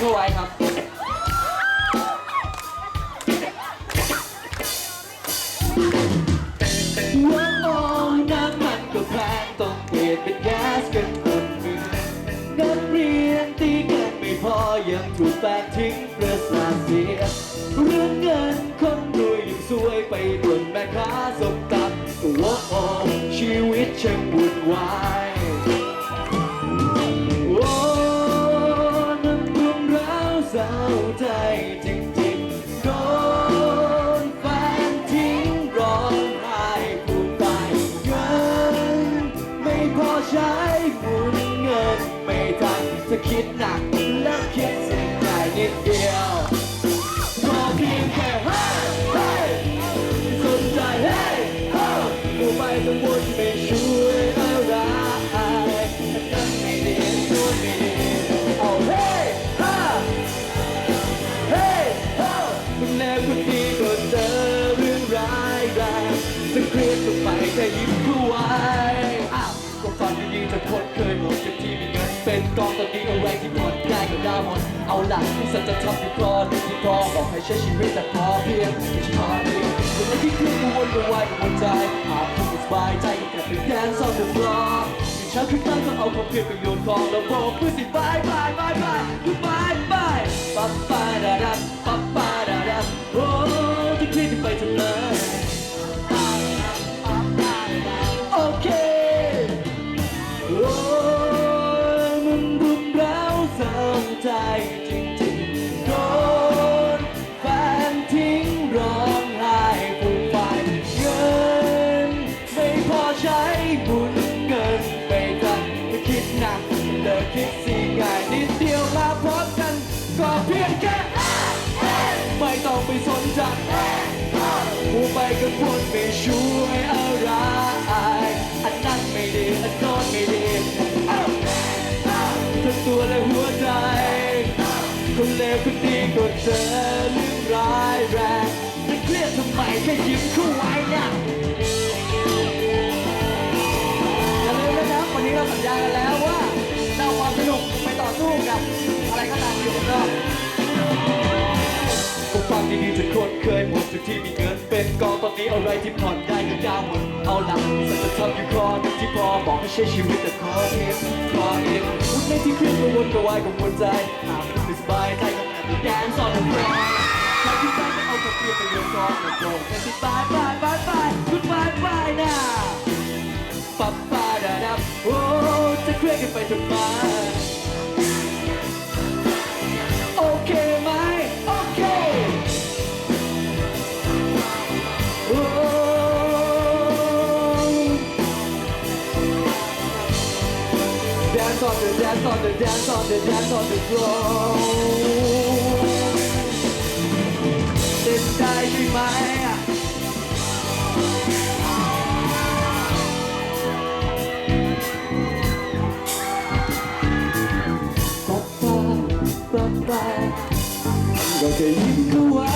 เข้าไว้ครับ ว่ามองน้ำมันก็แพงต้องเปลี่ยนเป็นแก๊สกันหมดเมืองนักเรียนตีกันไม่พอยังถูกแฟนทิ้งประสาทเสียเรื่องเงินคน ผู้ไปกังวลไม่ช่วยอะไรนั่นไม่ดีนู่นไม่ดีเอาเฮ้ฮ่าเฮ้ยฮ้าคุณแม่คนดีก็เจอเรื่องร้ายแรงจะเครียดก็ไปแค่ยิ้มคู่ไว้อ้าวก็ฟังดีๆจากคนเคยหมดจากที่มีเงินเป็นกองตอนนี้เอะไรที่ผ่อนได้ก็ได้หมดเอาหลักที่สัจธรรมที่พอหนึ่งที่พอบอกให้ใช้ชีวิตแต่พอเพียงไม่ใช่พอเพียงคนที่เครียกังวลกังวายกังวลใจ บายใจก็แค่เป็นแดนซ่อนเดือดร้อนอย่างฉันคือตั้งก็เอาความเครียดไปโยนกองแล้วบอกเพื่อนสิบายบายบายบาย ไม่ต้องไปสนใจผู้ไปกับคนไม่ช่วยอะไร อันนั้นไม่ดีอันโน้นไม่ดีทั้งตัวและหัวใจ คนเลวคนดีก็เจอเรื่องร้ายแรงจะเครียดทำไมแค่ยิ้มเข้าไว้นะอย่าลืมนะครับวันนี้เราสัญญากันแล้วว่าเอาความสนุกไปต่อสู้กับ อะไรก็ตามอยู่รอบก็ นี้อะไรที่ผ่อนได้ก็ยาวหมดเอาหลักสัจธรรมอยู่คอนึงที่พอบอกให้ใช้ชีวิตแต่ขอเพียงขอเองคุณในที่เครียดกังวลกระวายกังวลใจหากไม่สบายใจก็แอบแกนซ่อนเอาไว้ใครที่ใจจะเอาความเครียดไปโยนกองกระโดดแค่สิบายบายบายบายคุณบายบายนะปับปาดาดับโอ้จะเครียดกันไปทำไม Dance on the dance on the dance on the dance on the floor เต้นได้ใช่ไหมอะป๊าป๊าป๊าป๊าก็แค่ยิ้มเข้าไว้